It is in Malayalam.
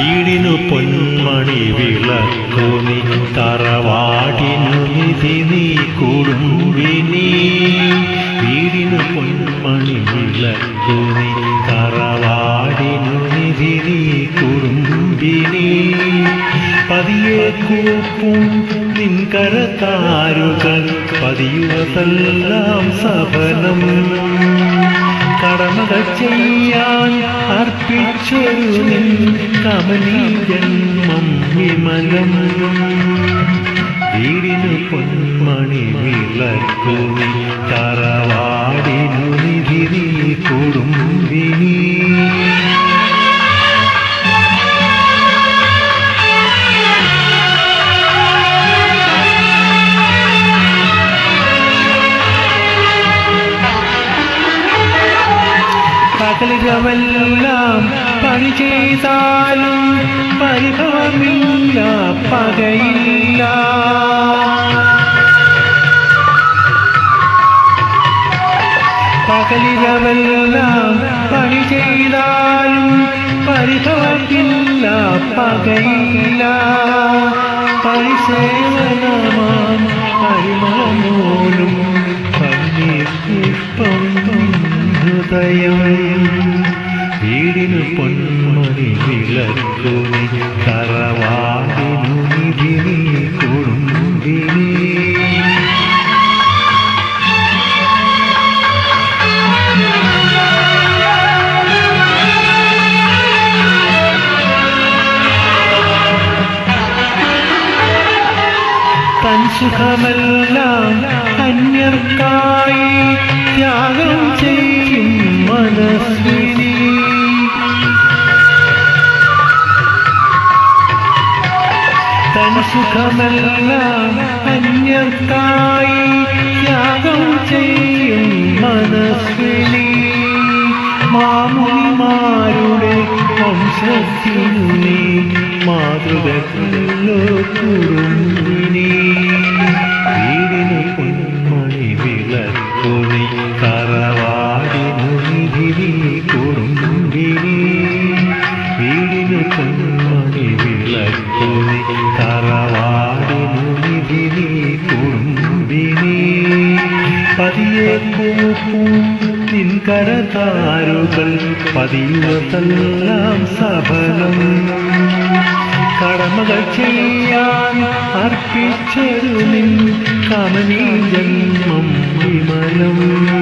വീടിനു പൊന്മണി വിളക്കുനി തറവാടിനു നിധി നീ കുടുംബിനി വീടിനു പൊന്മണി വിളക്കുനി തറവാടിനു നിധി നീ കുടുംബിനി പതിയെ കൂപ്പും നിൻകരത്താരുകൾ പതിയുവതെല്ലാം സഫലം കടമകൾ ചെയ്യാൻ അർപ്പിച്ചൊരു നിൻ കമലീ ജന്മം വിമലം വീടിനു പൊന്മണി വിളക്കു നീ തറവാടിനു നിധിരി കുടുംബിനി പകലുകളെല്ലാം പണി ചെയ്താലും പരിഭവമില്ല പകയില്ല പകലിരവെല്ലാം പണി ചെയ്താലും പരിഭവമില്ല പകയില്ല പരിസേവനമാം പരിമളമോലും വീടിനു വിളക്കുനി തറവാടിനു നിധി നീ കുടുംബിനി തൻ സുഖമെല്ലാം അന്യർക്കായി ത്യാഗം ചെയ്യും മനസ്വിനി തൻ സുഖമെല്ലാം അന്യർക്കായി ത്യാഗം ചെയ്യും മനസ്വിനി മാമുനിമാരുടെ വംശത്തിനു നീ മാതൃകല്ലോ കുറുമ്പിനി. തറവാടിനു കുമ്പിനി. പതിയെ കൂപ്പും നിൻകരതാരുകൾ പതിയുവതെല്ലാം സഫലം. കടമകൾ ചെയ്യാൻ അർപ്പിച്ചൊരു നിൻ കമനീ ജന്മം വിമലം.